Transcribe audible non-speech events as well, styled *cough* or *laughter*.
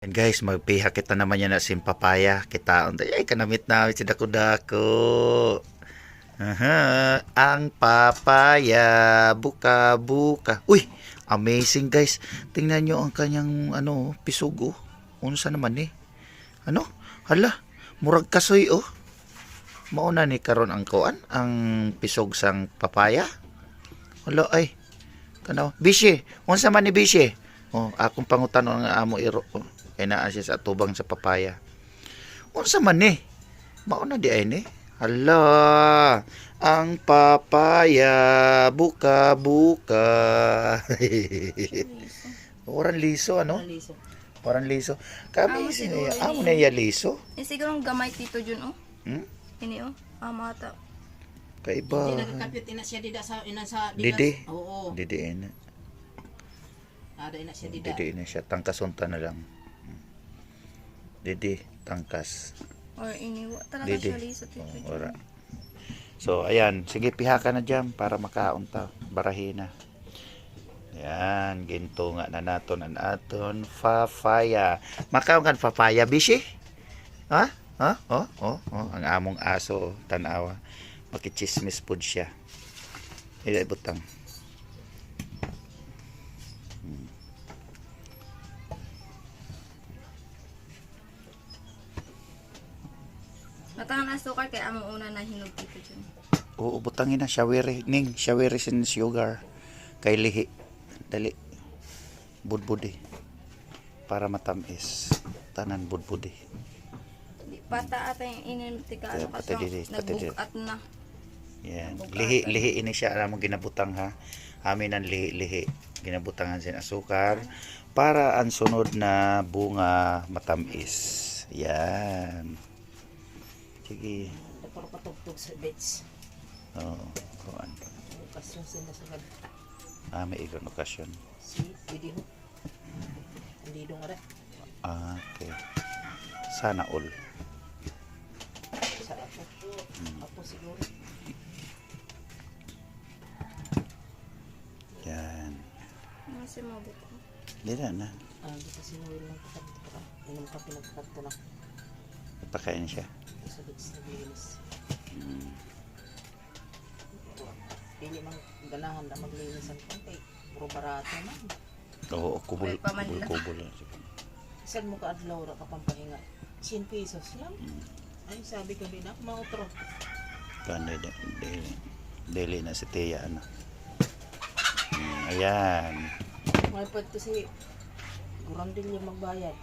And guys, magpiha kita naman yan na sim papaya. Kita, ay kanamit na si Dako Dako. Aha, ang papaya, buka buka. Uy, amazing guys. Tingnan nyo ang kanyang ano, pisugo. Unsa naman eh? Ano? Hala, murag kasoy oh. Mauna ni karon ang kuan, ang pisog sang papaya. Hala ay. Kanaw, Bishi, unsa man ni Bishi? Oh, akong pangutanon nga amo iro. Oh, ay naa siya sa tubang sa papaya. Unsa man ni? Mauna di ay ni. Hala, ang papaya buka buka. *laughs* Oran liso ano? Liso. Oran liso. Kami Amo sino siguro amo ini. na ya liso. Eh, siguro ang gamay tito Jun, oh. Hmm? Ini, oh. Ah, mata. Kaiba. Hindi nagkakapit ina siya dida sa ina sa Didi. Oo. Didi na. Ada ina siya dida. Didi na siya. Tangkasunta na lang. Didi, tangkas. Or ini, wa talaga Didi. siya liso tito. Ora. So, ayan. Sige, piha ka na dyan para makaunta. Barahina. Yan. Ginto nga na naton ang aton. Papaya. Makaon kan papaya, bishi? Ha? Ha? Oh, oh, oh. Ang among aso. Tanawa. Makichismis pod siya. Ila butang. Matangan na sukar kaya among una na hinog tito Jun. Oo, butangin na. Shawiri. Ning, shawiri sin sugar. Kay lihi. Dali. Budbudi. Para matamis. Tanan budbudi. Di pata ata yung inin tika ano kasi nagbukat na. Yan. Lihi, lihi ini siya. Alam mo, ginabutang ha. Amin ang lihi, lihi. Ginabutangan sin asukar. Para ang sunod na bunga matamis. Yan. Sige. Para patugtog sa beds. Oo. kuan. Bukas yung sila sa gad. Ah, may ilang okasyon. Si Didi ho. Hindi dong ara. Ah, okay. Sana all. Sa ako. Ako siguro. Yan. Ano si mabot ko? Dila na. Ah, di kasi nuwi lang ka. Inom ka pinagkato na Ipakain siya. Sa bilis. Mm. Dili man ganahan na maglinis ang kay puro barato man. Oo, kubul, May paman kubul, lang. kubul. Isag mo ka adlaw ra ka pampahinga. 100 pesos lang. Mm. Ay, sabi ko din ako mautro. Kanda deli. Deli na si Tia ano. Mm, ayan. May pwede si Gurang din yung magbayad.